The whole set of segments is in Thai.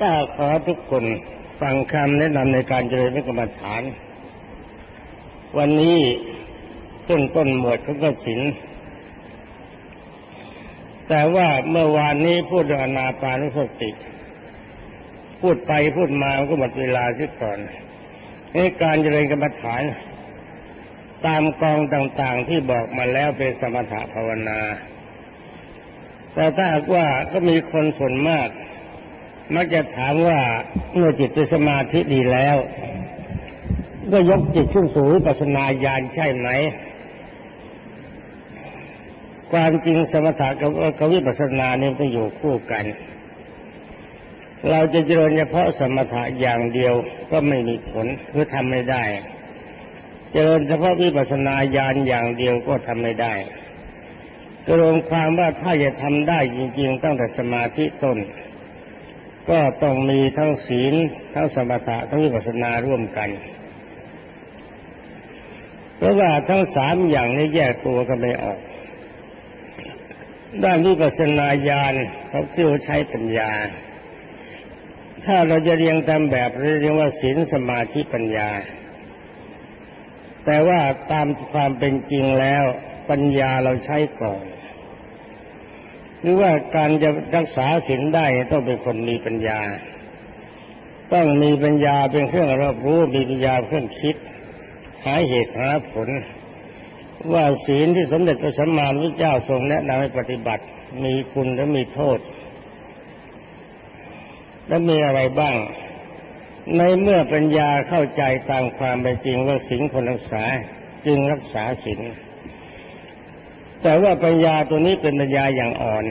ก็ขอทุกคนฟังคำแนะนำในการเจริญกรรมฐาน วันนี้ต้นต้นหมวดเขาก็สินแต่ว่าเมื่อวานนี้พูดอนาปานุสติ พูดไปพูดมาก็หมดเวลาเสียก่อนในการเจริญกรรมฐาน ตามกองต่างๆที่บอกมาแล้วเป็นสมถะภาวนา แต่ถ้าว่าก็มีคนส่วนมาก มักจะถามว่าเมื่อจิตเป็นสมาธิดีแล้ว ก็ยกจิตขึ้นสู่วิปัสสนาญาณใช่ไหม ความจริงสมถะกับกวิปัสสนาเนี่ยต้องอยู่คู่กัน เราจะเจริญเฉพาะสมถะอย่างเดียวก็ไม่มีผลคือทำไม่ได้ เจริญเฉพาะวิปัสสนาญาณอย่างเดียวก็ทำไม่ได้กรวมความว่าถ้าจะทำได้จริง ๆ ตั้งแต่สมาธิต้น ก็ต้องมีทั้งศีลทั้งสมถะทั้งวิปัสสนาร่วมกันเพราะว่าทั้งสามอย่างนี้แยกตัวกันไม่ออก ด้านวิปัสสนาญาณเขาเชื่อใช้ปัญญา ถ้าเราจะเรียงตามแบบเรียกว่าศีลสมาธิปัญญา แต่ว่าตามความเป็นจริงแล้วปัญญาเราใช้ก่อน หรือว่าการจะรักษาศีลได้ต้องเป็นคนมีปัญญา ต้องมีปัญญาเป็นเครื่องรับรู้มีปัญญาเครื่องคิด หาเหตุหาผล ว่าศีลที่สมเด็จพระสัมมาสัมพุทธเจ้าทรงแนะนำให้ปฏิบัติ มีคุณและมีโทษ และมีอะไรบ้าง ในเมื่อปัญญาเข้าใจตามความเป็นจริงว่าศีลคนรักษาจึงรักษาศีล แต่ว่าปัญญาตัวนี้เป็นปัญญาอย่างอ่อน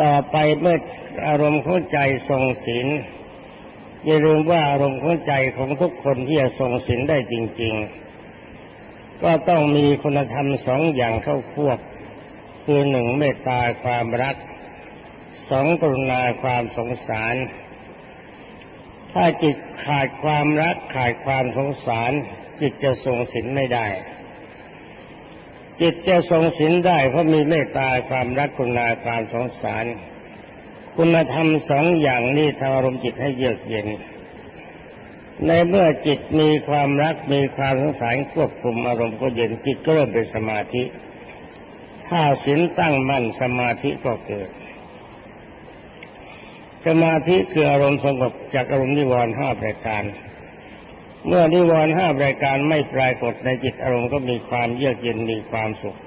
ต่อไปเมื่ออารมณ์ของใจทรงศีลอย่าลืมว่าอารมณ์ของใจของทุกคนที่จะทรงศีลได้จริง ๆ ก็ต้องมีคุณธรรมสองอย่างเข้าควบ คือหนึ่งเมตตาความรักสองกรุณาความสงสาร ถ้าจิตขาดความรักขาดความสงสาร จิตจะทรงศีลไม่ได้ จิตจะทรงศีลได้เพราะมีเมตตาความรักกุณาความสงสาร คุณธรรมสองอย่างนี้ทำอารมณ์จิตให้เยือกเย็น ในเมื่อจิตมีความรักมีความสงสารควบคุมอารมณ์ก็เย็นจิตก็เริ่มเป็นสมาธิ ถ้าศีลตั้งมั่นสมาธิก็เกิด สมาธิคืออารมณ์สงบจากอารมณ์นิวรณ์ห้าประการ เมื่อนิวรณ์ห้าประการไม่ปรากฏในจิตอารมณ์ก็มีความเยือกเย็นมีความสุข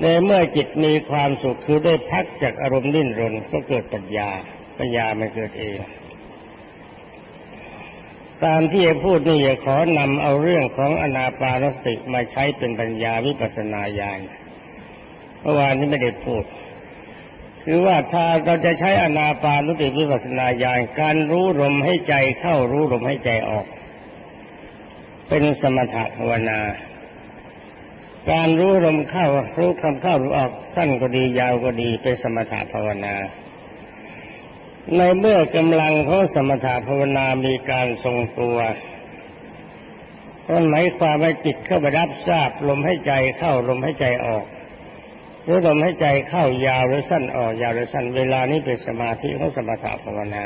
ในเมื่อจิตมีความสุขคือได้พักจากอารมณ์ดิ้นรนก็เกิดปัญญา ปัญญาไม่เกิดเอง ตามที่จะพูดนี่จะขอนำเอาเรื่องของอนาปานสติมาใช้เป็นปัญญาวิปัสสนาญาณเมื่อวานนี้ไม่ได้พูดคือว่าถ้าเราจะใช้อนาปานุสติวิปัสสนาญาณการรู้ลมให้ใจเข้ารู้ลมให้ใจออก เป็นสมถะภาวนา การรู้ลมเข้ารู้คำเข้ารู้ออกสั้นก็ดียาวก็ดีเป็นสมถะภาวนาในเมื่อกำลังของสมถะภาวนามีการทรงตัวนั่นหมายความว่าจิตเข้าไปรับทราบลมให้ใจเข้าลมให้ใจออกหรือลมให้ใจเข้ายาวหรือสั้นออกยาวหรือสั้นเวลานี้เป็นสมาธิของสมถะภาวนา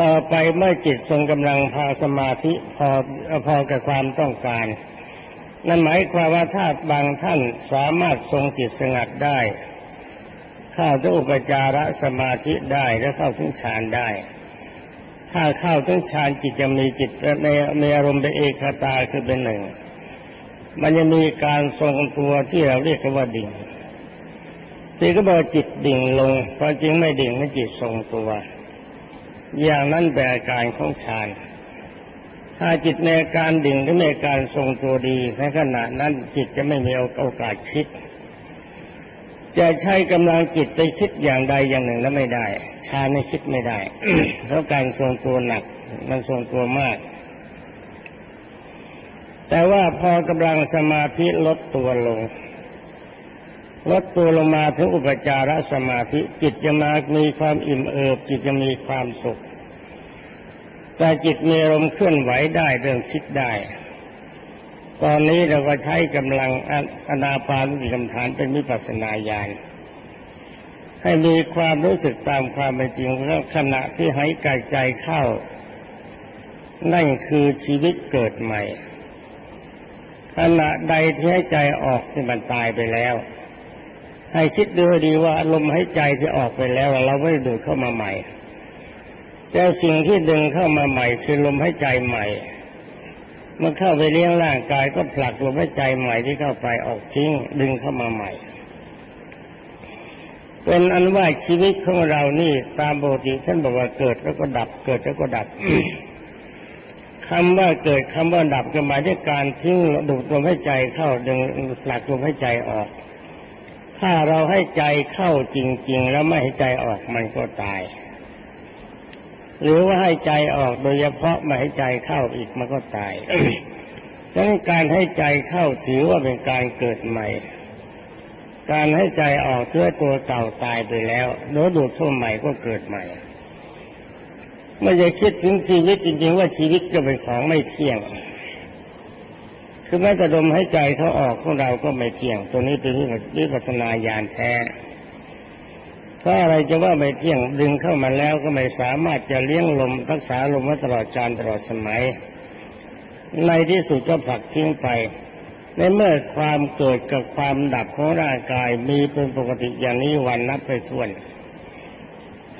ต่อไปเมื่อจิตทรงกำลังพาสมาธิพอพอกับความต้องการ นั่นหมายความว่าถ้าบางท่านสามารถทรงจิตสงัดได้เข้าถึงอุปจารสมาธิได้และเข้าถึงฌานได้ ถ้าเข้าถึงฌานจิตจะมีจิตในในอารมณ์เป็นเอกตาคือเป็นหนึ่ง มันจะมีการทรงตัวที่เราเรียกว่าดิ่งที่ก็บอกจิตดิ่งลงเพราะจริงไม่ดิ่งไม่จิตทรงตัว อย่างนั้นเป็นอาการของฌานถ้าจิตในการดิ่งหรือในการทรงตัวดีในขณะนั้นจิตจะไม่มีโอกาสคิด จะใช้กำลังจิตไปคิดอย่างใดอย่างหนึ่งแล้วไม่ได้ฌานไม่คิดไม่ได้เพราะการทรงตัวหนัก มันทรงตัวมาก แต่ว่าพอกำลังสมาธิลดตัวลง ลดตัวลงมาถึงอุปจารสมาธิจิตจะมามีความอิ่มเอิบจิตจะมีความสุข แต่จิตมีอารมณ์เคลื่อนไหวได้เรื่องคิดได้ ตอนนี้เราก็ใช้กำลังอนาปานสติกรรมฐานเป็นวิปัสนาญาณให้มีความรู้สึกตามความเป็นจริงว่าขณะที่หายใจใจเข้า นั่นคือชีวิตเกิดใหม่ขณะใดที่ให้ใจออกที่มันตายไปแล้ว ให้คิดดูให้ดีว่าลมหายใจที่ออกไปแล้ว เราไม่ดูดเข้ามาใหม่ แต่สิ่งที่ดึงเข้ามาใหม่ คือลมหายใจใหม่เมื่อเข้าไปเลี้ยงร่างกายก็ผลักลมหายใจใหม่ที่เข้าไปออกทิ้ง ดึงเข้ามาใหม่ เป็นอันว่าชีวิตของเรานี่ตามปกติท่านบอกว่าเกิดแล้วก็ดับ เกิดแล้วก็ดับคำว่าเกิดคำว่าดับก็หมายถึงการทิ้งดูดลมหายใจเข้าดึงผลักลมหายใจออก ถ้าเราให้ใจเข้าจริง ๆ แล้วไม่ให้ใจออกมันก็ตาย หรือว่าให้ใจออกโดยเฉพาะไม่ให้ใจเข้าอีกมันก็ตายดังนั้นการให้ใจเข้าถือว่าเป็นการเกิดใหม่ การให้ใจออกเพื่อตัวเก่าตายไปแล้วแล้วดูดเข้าใหม่ก็เกิดใหม่ไม่จะคิดถึงชีวิตจริง ๆ ว่าชีวิตก็เป็นของไม่เที่ยง คือแม้แต่ลมหายใจเขาออกของเราก็ไม่เที่ยง ตัวนี้เป็นวิปัสนาญาณแท้เพราะอะไรจะว่าไม่เที่ยงดึงเข้ามาแล้วก็ไม่สามารถจะเลี้ยงลมรักษาลมไว้ตลอดกาลตลอดสมัย ในที่สุดก็ผลักทิ้งไปในเมื่อความเกิดกับความดับของร่างกายมีเป็นปกติอย่างนี้วันนับไปทวน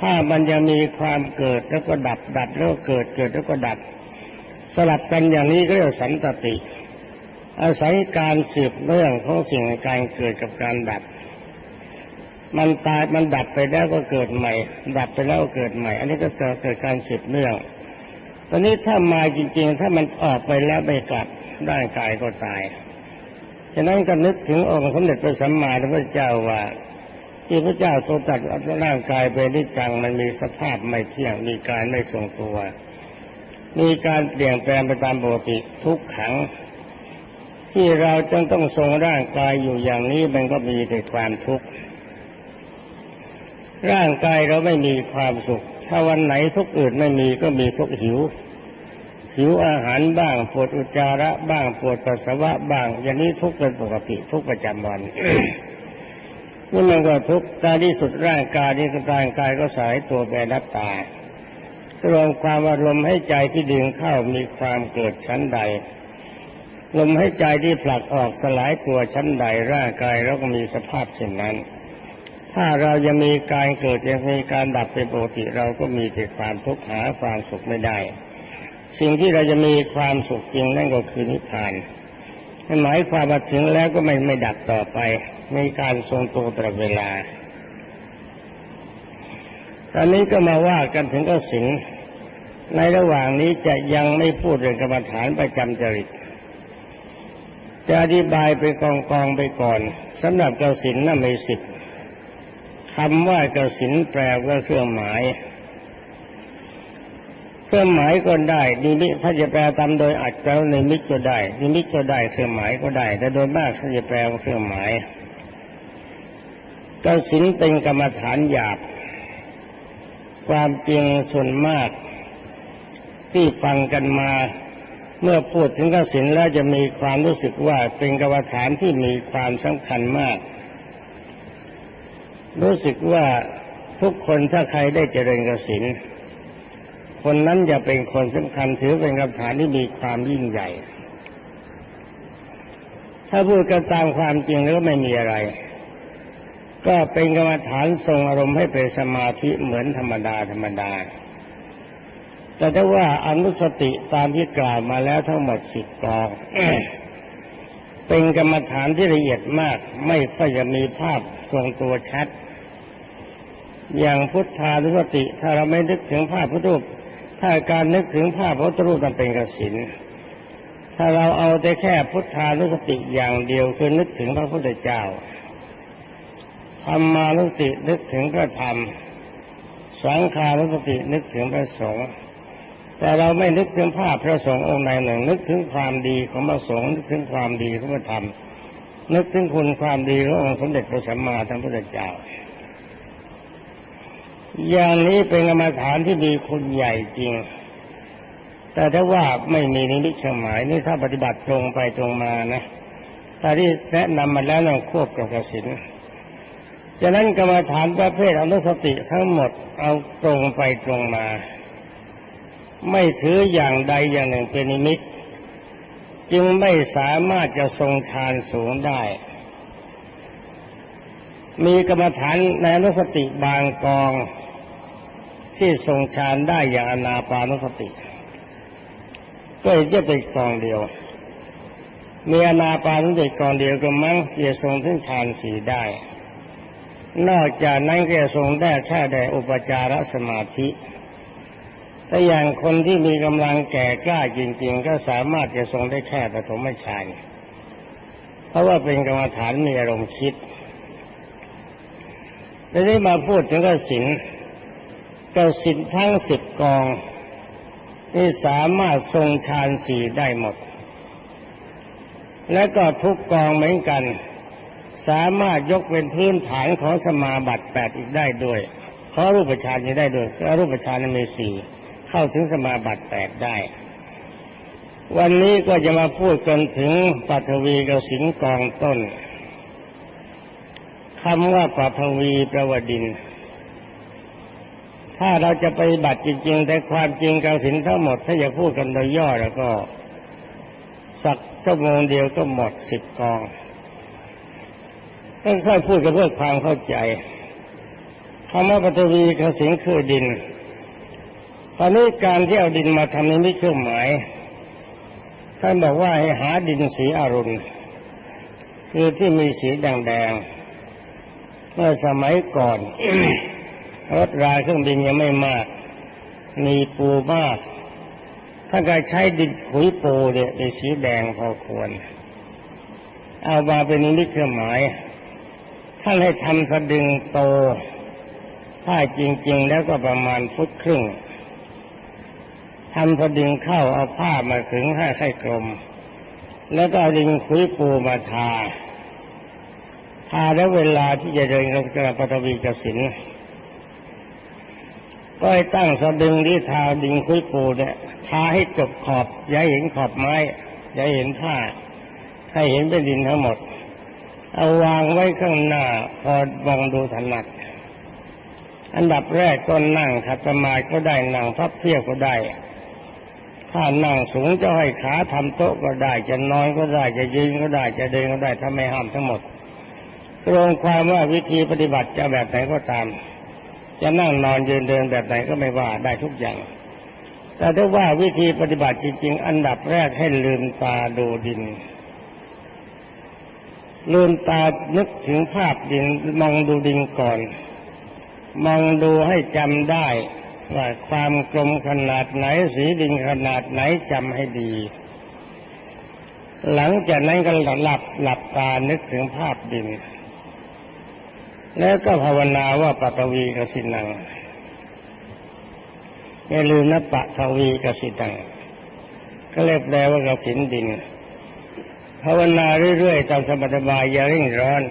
ถ้ามันจะมีความเกิดแล้วก็ดับดับแล้วก็เกิดเกิดแล้วก็ดับ สลับกันอย่างนี้ก็เรียกสันตติ อาศัยการสืบเรื่องของสิ่งการเกิดกับการดับ มันตายมันดับไปแล้วก็เกิดใหม่ ดับไปแล้วกเกิดใหม่ อันนี้ก็จะเกิดการสืบเรื่อง ตอนนี้ถ้ามาจริง ๆ ถ้ามันออกไปแล้วไม่กลับร่างกายก็ตาย ฉะนั้นก็นึกถึงองค์สมเด็จพระสัมมาสัมพุทธเจ้าว่าที่พระเจ้าทรงตรัสร่างกายเป็นนิจจังมันมีสภาพไม่เที่ยงมีการไม่ทรงตัว มีการเปลี่ยนแปลงไปตามปกติทุกขัง ที่เราจึงต้องทรงร่างกายอยู่อย่างนี้มันก็มีแต่ความทุกข์ร่างกายเราไม่มีความสุข ถ้าวันไหนทุกข์อื่นไม่มีก็มีทุกข์หิว หิวอาหารบ้างปวดอุจจาระบ้างปวดปัสสาวะบ้าง อย่างนี้ทุกข์เป็นปกติทุกข์ประจำวันนี่มันก็ทุกข์การที่สุดร่างกายนี่ร่างกายก็สายตัวไปนับตารวมความอารมณ์ให้ใจที่ดึงเข้ามีความเกิดชั้นใด ลมให้ใจที่ผลักออกสลายตัวชั้นใดร่างกายเราก็มีสภาพเช่นนั้น ถ้าเรายังมีการเกิดยังมีการดับเป็นปกติเราก็มีแต่ความทุกข์หาความสุขไม่ได้ สิ่งที่เราจะมีความสุขจริงนั่นก็คือนิพพานหมายความว่าถึงแล้วก็ไม่ไม่ดับต่อไปมีการทรงตัวตลอดเวลาตอนนี้ก็มาว่ากันถึงกสินในระหว่างนี้จะยังไม่พูดเรื่องกรรมฐานประจำจริต จะอธิบายไปกองกองไปก่อนสำหรับกสินน่ะมีสิบคำว่ากสินแปลว่าเครื่องหมาย เครื่องหมายก็ได้นิมิตถ้าจะแปลตามโดยอัดแล้วนิมิตก็ได้นิมิตก็ได้เครื่องหมายก็ได้ แต่โดยมากถ้าจะแปลว่าเครื่องหมายกสินเป็นกรรมฐานหยาบความจริงส่วนมาก ที่ฟังกันมา เมื่อพูดถึงกสินแล้วจะมีความรู้สึกว่าเป็นกรรมฐานที่มีความสำคัญมาก รู้สึกว่าทุกคนถ้าใครได้เจริญกสินคนนั้นจะเป็นคนสำคัญถือเป็นกรรมฐานที่มีความยิ่งใหญ่ ถ้าพูดกันตามความจริงแล้วไม่มีอะไร ก็เป็นกรรมฐานทรงอารมณ์ให้เป็นสมาธิเหมือนธรรมดาธรรมดา แต่ถ้าว่าอนุสติตามที่กล่าวมาแล้วทั้งหมดสิบกองเป็นกรรมฐานที่ละเอียดมาก ไม่ค่อยจะมีภาพทรงตัวชัด อย่างพุทธานุสติ ถ้าเราไม่นึกถึงภาพพุทธรูป ถ้าการนึกถึงภาพพระพุทธรูปมันเป็นกสินถ้าเราเอาแต่แค่พุทธานุสติอย่างเดียวคือนึกถึงพระพุทธเจ้าธรรมานุสตินึกถึงพระธรรม สังขานุสตินึกถึงพระสงฆ์ แต่เราไม่นึกถึงภาพพระสงฆ์องค์ใดหนึ่ง นึกถึงความดีของพระสงฆ์นึกถึงความดีของพระธรรม นึกถึงคุณความดีขององค์สมเด็จพระสัมมาสัมพุทธเจ้า อย่างนี้เป็นกรรมฐานที่มีคุณใหญ่จริง แต่ถ้าว่าไม่มีนิมิตหมายนี่ถ้าปฏิบัติตรงไปตรงมานะแต่ที่แนะนำมาแล้วต้องควบกับกสินฉะนั้นกรรมฐานประเภทอนุสติทั้งหมดเอาตรงไปตรงมา ไม่ถืออย่างใดอย่างหนึ่งเป็นนิมิต จึงไม่สามารถจะทรงฌานสูงได้ มีกรรมฐานในอนุสติบางกอง ที่ทรงฌานได้อย่างอนาปานุสติ ก็จะเป็นกองเดียว มีอนาปานุสติกองเดียวก็มั้งจะทรงถึงฌานสี่ได้นอกจากนั้นก็ทรงได้แค่แต่อุปจารสมาธิ แต่อย่างคนที่มีกำลังแก่กล้าจริง ๆ ก็สามารถจะทรงได้แค่ปฐมฌานเพราะว่าเป็นกรรมฐานมีอารมณ์คิดทีนี้มาพูดถึงกสินกสินทั้งสิบกองที่สามารถทรงฌานสี่ได้หมด และก็ทุกกองเหมือนกัน สามารถยกเป็นพื้นฐานของสมาบัติแปดอีกได้ด้วยขอรูปฌานนี้ได้ด้วยรูปฌานมีสี่ เข้าถึงสมาบัติแปดได้ วันนี้ก็จะมาพูดกันถึงปัทวีกสินกองต้นคำว่าปัทวีประวดิน ถ้าเราจะไปบัติจริง ๆ แต่ความจริงกสินทั้งหมด ถ้าจะพูดกันโดยย่อแล้วก็ สักชั่วโมงเดียวก็หมดสิบกองต้องค่อยพูดกันเพื่อความเข้าใจคำว่าปฐวีกสินคือดิน ตอนนี้การที่เอาดินมาทำนี้เครื่องหมายท่านบอกว่าให้หาดินสีอรุณ คือที่มีสีแดงๆเมื่อสมัยก่อนรถราเครื่องบินยังไม่มาก มีปูมากถ้าการใช้ดินขุยปูเนี่ยในสีแดงพอควร เอามาเป็นนิมิตเครื่องหมายท่านให้ทำสะดึงโต ถ้าจริง ๆ แล้วก็ประมาณฟุตครึ่ง ทำสะดึงเข้าเอาผ้ามาขึงให้ให้กลม แล้วก็ดึงคุยปูมาทา ทาแล้วเวลาที่จะเดินกระปฐวีกสินก็ให้ตั้งสะดึงที่ทาดิงคุยปูเนี่ยทาให้จบขอบ อย่าเห็นขอบไม้ อย่าเห็นผ้า ให้เห็นเป็นดินทั้งหมด เอาวางไว้ข้างหน้า พอมองดูถนัดอันดับแรกก็นั่งขัดสมาธิก็ได้นั่งพับเพียบก็ได้ ถ้านั่งสูงจะให้ขาทำโต๊ะก็ได้จะนอนก็ได้จะยืนก็ได้จะเดินก็ได้ถ้าไม่ห้ามทั้งหมดตรงความว่าวิธีปฏิบัติจะแบบไหนก็ตาม จะนั่งนอนยืนเดินแบบไหนก็ไม่ว่าได้ทุกอย่าง แต่ถ้าว่าวิธีปฏิบัติจริง ๆ อันดับแรกให้ลืมตาดูดิน ลืมตานึกถึงภาพดินมองดูดินก่อน มองดูให้จำได้ ว่าความกลมขนาดไหนสีดินขนาดไหนจำให้ดี หลังจากนั้นก็หลับหลับตานึกถึงภาพดิน แล้วก็ภาวนาว่าปัตวีกสินังอย่าลืมนะปะทวีกสิตังก็เรียกแปลว่ากสินดินภาวนาเรื่อยๆตามสบายอย่าเร่งร้อน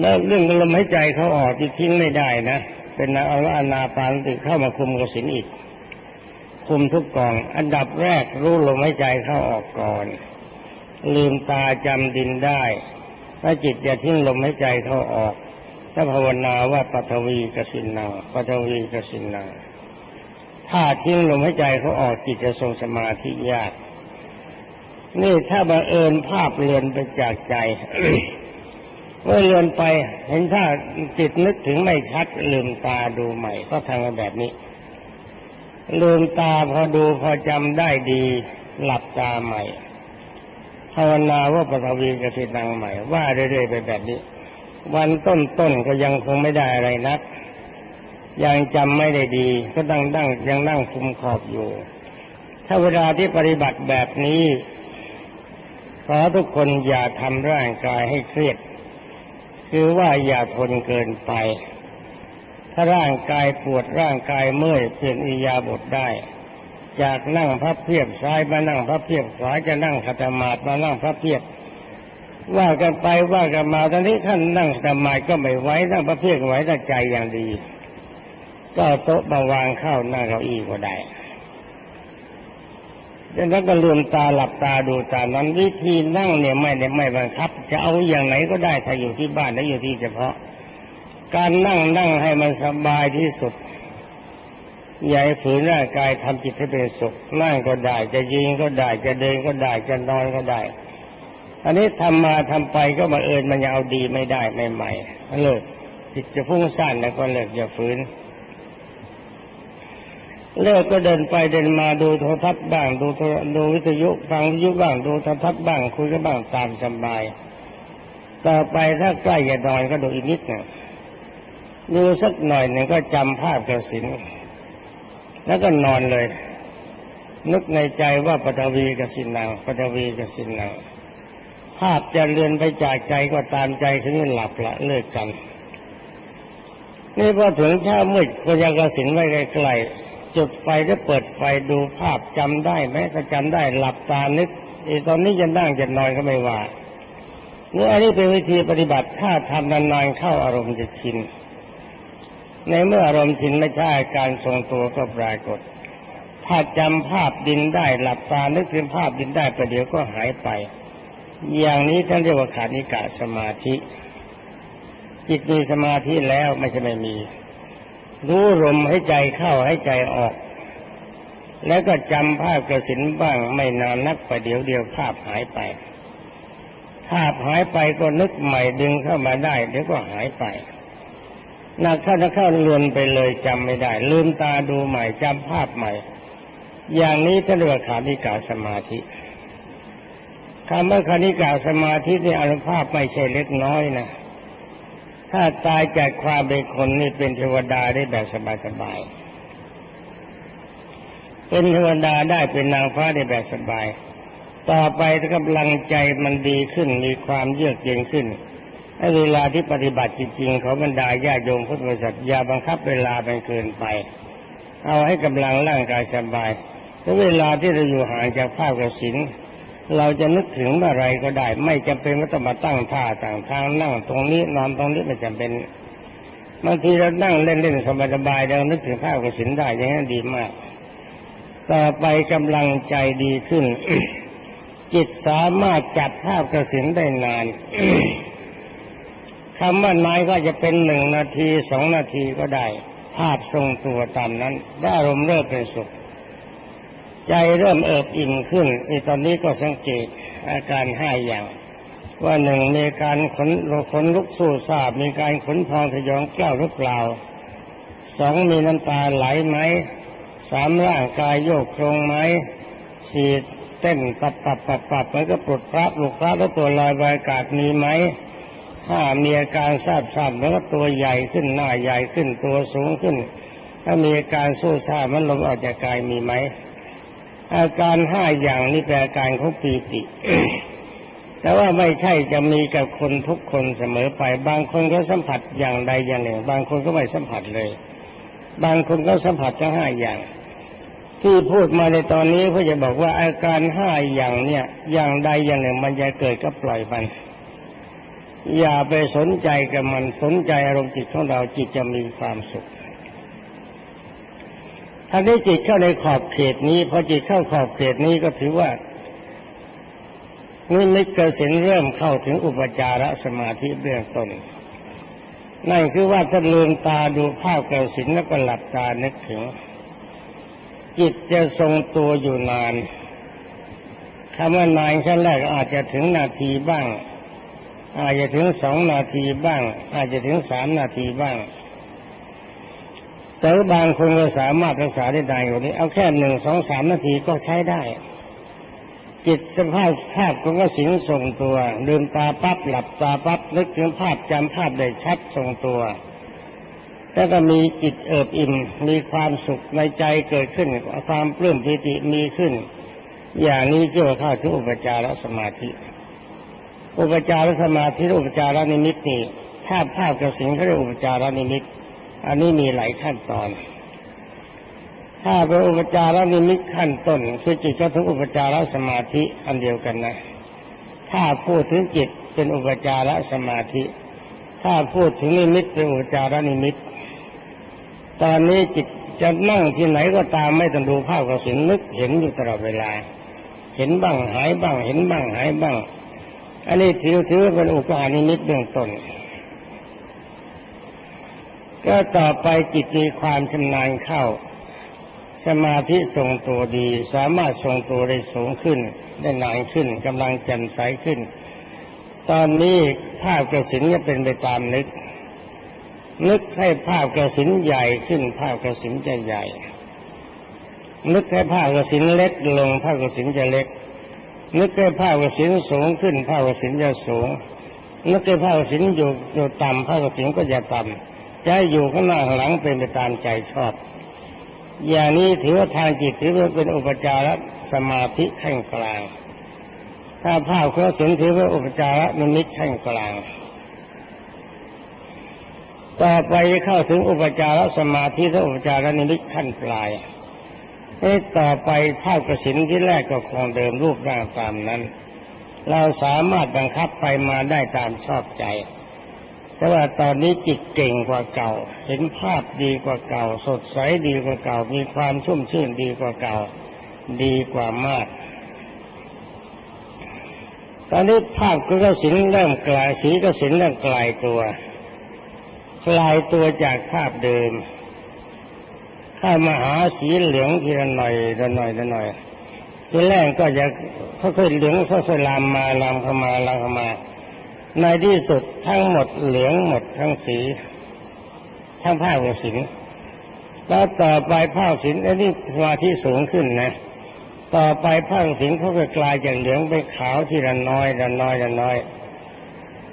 แล้วเรื่องลมหายใจเขาออกที่ทิ้งไม่ได้นะ เป็นเอาอนาปานติเข้ามาคุมกสินอีก คุมทุกกอง อันดับแรกรู้ลมหายใจเข้าออกก่อน ลืมตาจำดินได้ถ้าจิตอย่าทิ้งลมหายใจเข้าออกถ้าภาวนาว่าปัทวีกสินนาปัทวีกสินนาถ้าทิ้งลมหายใจเขาออกจิตจะทรงสมาธิยาก นี่ถ้าบังเอิญภาพเลือนไปจากใจ เมื่อเลือนไปเห็นถ้าจิตนึกถึงไม่ชัดลืมตาดูใหม่ ก็ทำกันแบบนี้ ลืมตาพอดูพอจำได้ดี หลับตาใหม่ภาวนาว่าปฐวีกสินังใหม่ ว่าเรื่อยๆไปแบบนี้ วันต้นๆก็ยังคงไม่ได้อะไรนัก ยังจำไม่ได้ดี ก็ตั้งตั้งยังนั่งคุมขอบอยู่ ถ้าเวลาที่ปฏิบัติแบบนี้ขอทุกคนอย่าทำร่างกายให้เครียด คือว่าอย่าทนเกินไป ถ้าร่างกายปวดร่างกายเมื่อยเปลี่ยนอิยาบทได้ จากนั่งพับเพียบซ้ายมานั่งพับเพียบขวาจะนั่งขัตมาดมานั่งพับเพียบ ว่ากันไปว่ากันมาตอนนี้ท่านนั่งขัตมาดก็ไม่ไหวนั่งพับเพียบไหวแต่ใจอย่างดี ก็โต๊ะมาวางเข้านั่งเก้าอี้ก็ได้ ดังนั้นก็ลืมตาหลับตาดูตานั้นวิธีนั่งเนี่ยไม่ได้ไม่บังคับ จะเอาอย่างไหนก็ได้ถ้าอยู่ที่บ้านและอยู่ที่เฉพาะ การนั่งนั่งให้มันสบายที่สุดอย่าให้ฝืนร่างกายทำจิตให้เป็นสุขนั่งก็ได้ จะยิงก็ได้ จะเดินก็ได้ จะนอนก็ได้ อันนี้ทำมาทำไปก็มาเอิญมันยังเอาดีไม่ได้ใหม่ๆเลิกจิตจะฟุ้งซ่านแล้วก็เลิกอย่าฝืน เลิกก็เดินไปเดินมาดูโทรทัศน์บ้าง ดูดูวิทยุฟังวิทยุบ้างดูโทรทัศน์บ้างคุยกันบ้างตามสบาย ต่อไปถ้าใกล้จะนอนก็ดูอีกนิดหนึ่งดูสักหน่อยหนึ่งก็จำภาพกระสินแล้วก็นอนเลย นึกในใจว่าปฐวีกสินังปฐวีกสินังภาพจะเลือนไปจากใจก็ตามใจถึงหลับละเลิกกันนี่พอถึงเช้ามืดก็ยังกสินไว้ใกล จุดไฟแล้วเปิดไฟดูภาพจำได้ไหมถ้าจำได้หลับตานึกอตอนนี้จะนั่งจะนอนก็ไม่ว่านี่อันนี้เป็นวิธีปฏิบัติถ้าทำนานๆเข้าอารมณ์จะชิน ในเมื่ออารมณ์ชินไม่ใช่การทรงตัวก็ปรากฏ ถ้าจำภาพดินได้หลับตานึกถึงภาพดินได้ประเดี๋ยวก็หายไป อย่างนี้ท่านเรียกว่าขานิกะสมาธิ จิตมีสมาธิแล้วไม่ใช่ไม่มี รู้ลมให้ใจเข้าให้ใจออก แล้วก็จำภาพกระสินบ้างไม่นานนักประเดี๋ยวเดียวภาพหายไป ภาพหายไปก็นึกใหม่ดึงเข้ามาได้เดี๋ยวก็หายไปนักเข้านักเข้าลือนไปเลยจำไม่ได้ ลืมตาดูใหม่จำภาพใหม่ อย่างนี้ท่านเรียกว่าขานิกาสมาธิคำว่าขานิกาสมาธิในอนุภาพไม่ใช่เล็กน้อยนะ ถ้าตายจากความเป็นคนนี่เป็นเทวดาได้แบบสบายๆ เป็นเทวดาได้เป็นนางฟ้าได้แบบสบาย ต่อไปถ้ากำลังใจมันดีขึ้นมีความเยือกเย็นขึ้นให้เวลาที่ปฏิบัติจริงๆเขาบรรดาญาโยมพุทธบริษัทยาบังคับเวลาไปเกินไป เอาให้กำลังร่างกายสบายแล้วเวลาที่เราอยู่ห่างจากภาพกระสิน เราจะนึกถึงอะไรก็ได้ ไม่จำเป็นว่าต้องมาตั้งท่าต่างทางนั่งตรงนี้นอนตรงนี้ไม่จำเป็นบางทีเรานั่งเล่นๆสบายๆเรานึกถึงภาพกระสินได้อย่างนั้นดีมาก ต่อไปกำลังใจดีขึ้น จิตสามารถจับภาพกระสินได้นานคำว่านายก็จะเป็นหนึ่งนาทีสองนาทีก็ได้ ภาพทรงตัวตามนั้นได้อารมเริ่มเป็นสุข ใจเริ่มเอิบอิ่มขึ้นอีตอนนี้ก็สังเกตอาการห้าอย่าง ว่าหนึ่งมีการขนขนลุกสู้ซาบมีการขนพองทยองกล้าวหรือเปล่าสองมีน้ำตาไหลไหมสามร่างกายโยกโครงไหมสี่เต้นปับปับปับปับมันก็ปลดพระปลุกพระแล้วตัวลอยบรรยากาศมีไหมถ้ามีอาการทราบทราบแล้วก็ตัวใหญ่ขึ้นหน้าใหญ่ขึ้นตัวสูงขึ้น ถ้ามีอาการสู้ซามันลมออกจากกายมีไหม อาการห้าอย่างนี้เป็นอาการของปีติ แต่ว่าไม่ใช่จะมีกับคนทุกคนเสมอไป บางคนก็สัมผัสอย่างใดอย่างหนึ่ง บางคนก็ไม่สัมผัสเลย บางคนก็สัมผัสทั้งห้าอย่าง ที่พูดมาในตอนนี้เพื่อจะบอกว่าอาการห้าอย่างเนี่ย อย่างใดอย่างหนึ่ง มันจะเกิดก็ปล่อยมัน อย่าไปสนใจกับมันสนใจอารมณ์จิตของเราจิตจะมีความสุข ถ้าได้จิตเข้าในขอบเขตนี้พอจิตเข้าขอบเขตนี้ก็ถือว่านี่มิตรสินเริ่มเข้าถึงอุปจารสมาธิเบื้องต้นนั่นคือว่าถ้าลืมตาดูภาพกระสินแล้วก็หลับตานึกถึง จิตจะทรงตัวอยู่นานคำว่านานขั้นแรกอาจจะถึงนาทีบ้าง อาจจะถึงสองนาทีบ้าง อาจจะถึงสามนาทีบ้าง แต่บางคนก็สามารถรักษาได้ได้กว่านี้ เอาแค่หนึ่งสองสามนาทีก็ใช้ได้ จิตสภาพภาพก็สิงส่งตัวลืมตาปั๊บหลับตาปั๊บนึกถึงภาพจำภาพได้ชัดส่งตัวแล้วก็มีจิตเอิบอิ่ม มีความสุขในใจเกิดขึ้น ความปลื้มปิติมีขึ้น อย่างนี้เจ้าเข้าถึงอุปจารสมาธิ อุปจารสมาธิอุปจารนิมิตนี่ถ้าภาพกับสิ่งเขาเรียกอุปจารนิมิต อันนี้มีหลายขั้นตอน ถ้าเป็นอุปจารนิมิตขั้นต้นคือจิตก็ถึงอุปจารสมาธิอันเดียวกันนะ ถ้าพูดถึงจิตเป็นอุปจารสมาธิ ถ้าพูดถึงนิมิตเป็นอุปจารนิมิต ตอนนี้จิตจะนั่งที่ไหนก็ตามไม่ต้องดูภาพกับสิ่งนึกเห็นอยู่ตลอดเวลา เห็นบ้างหายบ้างเห็นบ้างหายบ้าง อันนี้ถือถือเป็นอุปาณิมิตเบื้องต้น ก็ต่อไปจิตมีความชำนาญเข้า สมาธิทรงตัวดี สามารถทรงตัวได้สูงขึ้น ได้นานขึ้นกำลังแจ่มใสขึ้น ตอนนี้ภาพกระสินจะเป็นไปตามนึก นึกให้ภาพกระสินใหญ่ขึ้น ภาพกระสินจะใหญ่ นึกให้ภาพกระสินเล็กลง ภาพกระสินจะเล็ก นึกให้ภาพกระสินสูงขึ้น ภาพกระสินจะสูง นึกให้ภาพกระสินอยู่อยู่ต่ำภาพกระสินก็จะต่ำ จะอยู่ข้างหน้าข้างหลังเป็นไปตามใจชอบ อย่างนี้ถือว่าทางจิตถือว่าเป็นอุปจารสมาธิขั้นกลาง ถ้าภาพกระสินถือว่าอุปจารนิมิตขั้นกลาง ต่อไปเข้าถึงอุปจารสมาธิและอุปจารนิมิตขั้นปลายเอ๊ะต่อไปภาพกระสินที่แรกก็คงเดิมรูปร่างตามนั้น เราสามารถบังคับไปมาได้ตามชอบใจ แต่ว่าตอนนี้จิตเก่งกว่าเก่า เห็นภาพดีกว่าเก่า สดใสดีกว่าเก่า มีความชุ่มชื่นดีกว่าเก่า ดีกว่ามาก ตอนนี้ภาพก็สินเริ่มกลายสีก็สินเริ่มกลายตัวกลายตัวจากภาพเดิมเข้ามาหาสีเหลืองทีละหน่อยละหน่อยละหน่อยทีแรกก็จะค่อยๆเหลืองค่อยๆลามมาลามเข้ามาลามเข้ามา ในที่สุดทั้งหมดเหลืองหมดทั้งสี ทั้งภาพกับสินแล้วต่อไปภาพสินอันนี้สมาธิสูงขึ้นนะต่อไปภาพสินเขาก็กลายจากเหลืองไปขาวทีละน้อยละน้อยละน้อย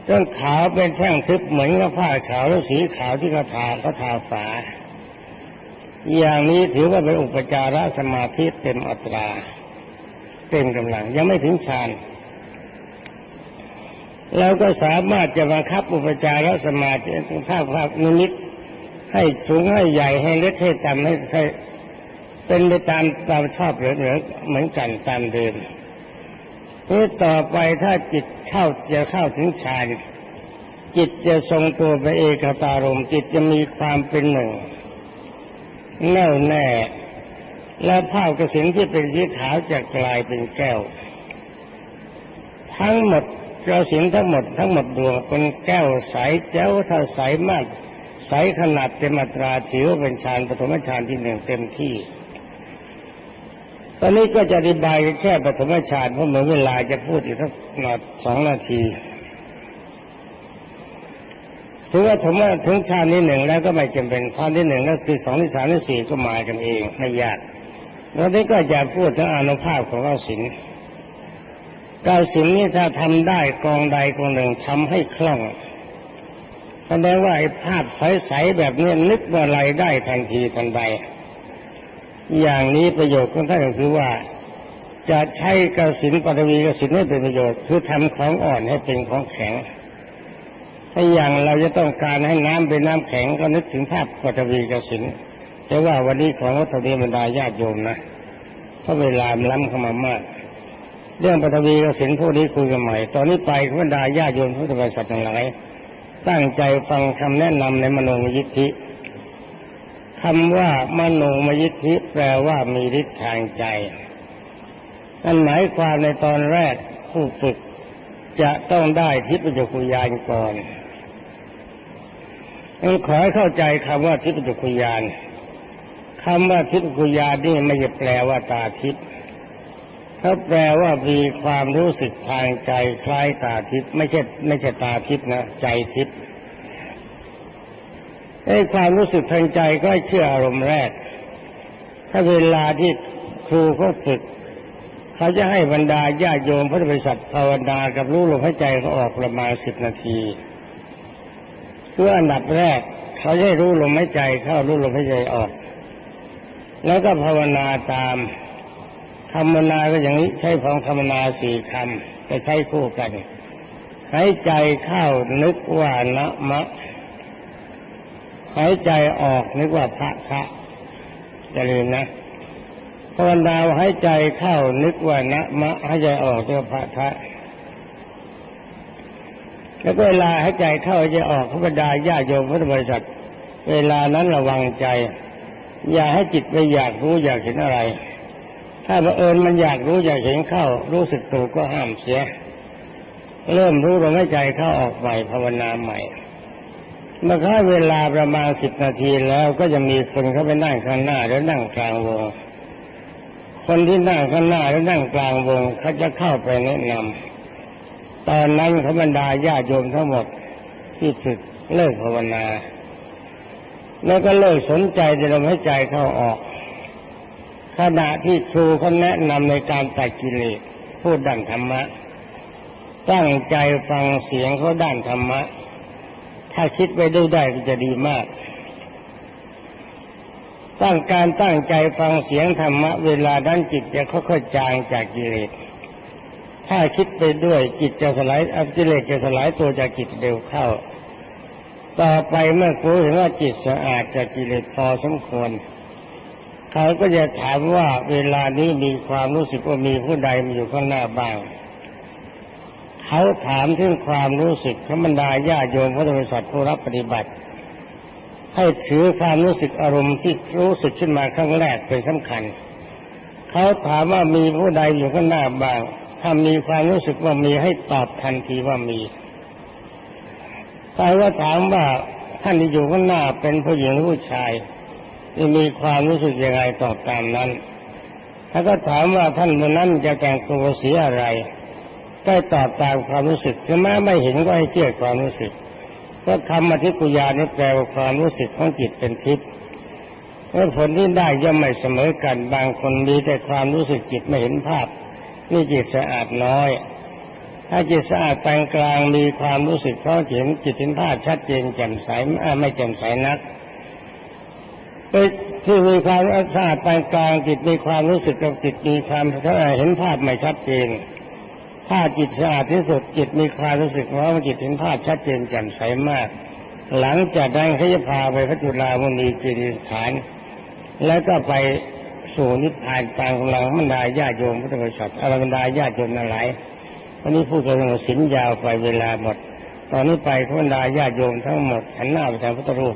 จนขาวเป็นแท่งทึบเหมือนกับผ้าขาวแล้วสีขาวที่เขาทาเขาทาฝา อย่างนี้ถือว่าเป็นอุปจารสมาธิเต็มอัตรา เต็มกำลังยังไม่ถึงฌาน เราก็สามารถจะบังคับอุปจารสมาธิภาพภาพนิมิตให้สูงให้ใหญ่ให้เล็กให้ต่ำให้ให้เป็นไปตามตามชอบเหลือๆเหมือนกันตามเดิมนี่ต่อไปถ้าจิตเข้าจะเข้าถึงฌานจิตจะทรงตัวไปเอกตารมจิตจะมีความเป็นหนึ่งแน่วแน่ และภาพกระสินที่เป็นสีขาวจะกลายเป็นแก้ว ทั้งหมด กระสินทั้งหมดทั้งหมดดวงเป็นแก้วใสเจ้าถ้าใสมาก ใสขนาดเต็มอัตราถือว่าเป็นฌานปฐมฌานที่หนึ่งเต็มที่ ตอนนี้ก็จะอธิบายแค่ปฐมฌานเพราะเหมือนเวลาจะพูดอีกสักหน่อยสองนาทีถือว่าถึงว่าถึงฌานที่หนึ่งแล้วก็ไม่จำเป็นฌานที่หนึ่งแล้วคือสองที่สามที่สี่ก็มากันเองไม่ยากแล้วนี้ก็จะพูดถึงอนุภาพของก้าสิน ก้าสินนี้ถ้าทำได้กองใดกองหนึ่งทำให้คล่องแสดงว่าไอ้ภาพใสๆแบบนี้นึกว่าอไรได้ทันทีทันใด อย่างนี้ประโยชน์ของท่านก็คือว่า จะใช้กสินปฐวีกสินให้เป็นประโยชน์ คือทำของอ่อนให้เป็นของแข็งถ้าอย่างเราจะต้องการให้น้ำเป็นน้ำแข็งก็นึกถึงภาพปฐวีกสินแต่ว่าวันนี้ของวัตถุบรรดาญาติโยมนะเพราะเวลามันล้ำเข้ามามาก เรื่องปฐวีกสินพวกนี้คุยกันใหม่ ตอนนี้ไปบรรดาญาโยมพุทธบริษัททั้งหลาย ตั้งใจฟังคำแนะนำในมโนมยิทธิคำว่ามโนมยิทธิแปลว่ามีฤทธิ์ทางใจนั่นหมายความในตอนแรกผู้ฝึกจะต้องได้ทิพยคุยานก่อนต้องขอให้เข้าใจคำว่าทิพยคุยานคำว่าทิพยคุยานนี่ไม่ใช่แปลว่าตาทิพย์ เขาแปลว่ามีความรู้สึกทางใจคล้ายตาทิพย์ไม่ใช่ไม่ใช่ตาทิพย์นะใจทิพย์ไอ้ความรู้สึกทางใจก็เชื่ออารมณ์แรก ถ้าเวลาที่ครูเขาฝึก เขาจะให้บรรดาญาโยมพุทธบริษัทภาวนากับรู้ลมหายใจเขาออกประมาณสิบนาทีเพื่ออันดับแรก เขาจะรู้ลมหายใจเข้ารู้ลมหายใจออก แล้วก็ภาวนาตาม คำมนาก็อย่างนี้ ใช้ของคำนาสี่คำจะใช้คู่กันหายใจเข้านึกว่านะมะหายใจออกนึกว่าพระพระอย่าลืมนะภาวนาหายใจเข้านึกว่านะมะหายใจออกนึกว่าพระพระแล้วเวลาหายใจเข้าหายใจออกพระบรรดาญาโยมพุทธบริษัทเวลานั้นระวังใจ อย่าให้จิตไปอยากรู้อยากเห็นอะไร ถ้าบังเอิญมันอยากรู้อยากเห็นเข้า รู้สึกตัวก็ห้ามเสีย เริ่มรู้ลมหายใจเข้าออกใหม่ภาวนาใหม่เมื่อค่าเวลาประมาณสิบนาทีแล้วก็จะมีคนเข้าไปนั่งข้างหน้าแล้วนั่งกลางวง คนที่นั่งข้างหน้าแล้วนั่งกลางวงเขาจะเข้าไปแนะนำตอนนั้นเขาบรรดาญาโยมทั้งหมดที่ฝึกเลิกภาวนา แล้วก็เลิกสนใจจะลมหายใจเข้าออก ขณะที่ครูเขาแนะนำในการตัดกิเลสพูดด้านธรรมะ ตั้งใจฟังเสียงเขาด้านธรรมะ ถ้าคิดไปได้ได้ก็จะดีมาก ตั้งการตั้งใจฟังเสียงธรรมะ เวลานั้นจิตจะค่อยๆจางจากกิเลสถ้าคิดไปด้วยจิตจะสลายอกิเลสจะสลายตัวจากจิตเร็วเข้า ต่อไปเมื่อครูเห็นว่าจิตสะอาดจากกิเลสพอสมควร เขาก็จะถามว่าเวลานี้มีความรู้สึกว่ามีผู้ใดมาอยู่ข้างหน้าบ้าง เขาถามถึงความรู้สึกธรรมดาญาติโยมพระบริษัทผู้รับปฏิบัติ ให้ถือความรู้สึกอารมณ์ที่รู้สึกขึ้นมาครั้งแรกเป็นสำคัญ เขาถามว่ามีผู้ใดอยู่ข้างหน้าบ้าง ถ้ามีความรู้สึกว่ามีให้ตอบทันทีว่ามีถ้าว่าถามว่าท่านที่อยู่ข้างหน้าเป็นผู้หญิงหรือผู้ชาย จะมีความรู้สึกยังไงตอบตามนั้นถ้าก็ถามว่าท่านคนนั้นจะแต่งตัวสีอะไรได้ตอบตามความรู้สึกถึงแม้ไม่เห็นก็ให้เชื่อความรู้สึกเพราะคำอธิกุญานี่แปลว่าความรู้สึกของจิตเป็นทิพย์เมื่อผลที่ได้ย่อมไม่เสมอกันบางคนมีแต่ความรู้สึกจิตไม่เห็นภาพนี่จิตสะอาดน้อย ถ้าจิตสะอาดปานกลางมีความรู้สึกเพราะเห็นจิตเห็นภาพชัดเจนแจ่มใสไม่แจ่มใสนัก ไปที่มีความสะอาดปานกลางจิตมีความรู้สึกกับจิตมีความเห็นภาพไม่ชัดเจนถ้าจิตสะอาดที่สุดจิตมีความรู้สึกว่าจิตเห็นภาพชัดเจนแจ่มใสมาก หลังจากนั้นเขาจะพาไปพระจุลามณีจิริสถาน แล้วก็ไปสู่นิพพานตามกำลังบรรดาญาโยมพุทธบริษัทอรบรรดาญาโยมนั่นหลายวันนี้พูดกันเรื่องสินยาวไปเวลาหมด ตอนนี้ไปบรรดาญาโยมทั้งหมดหันหน้าไปทางพุทธรูป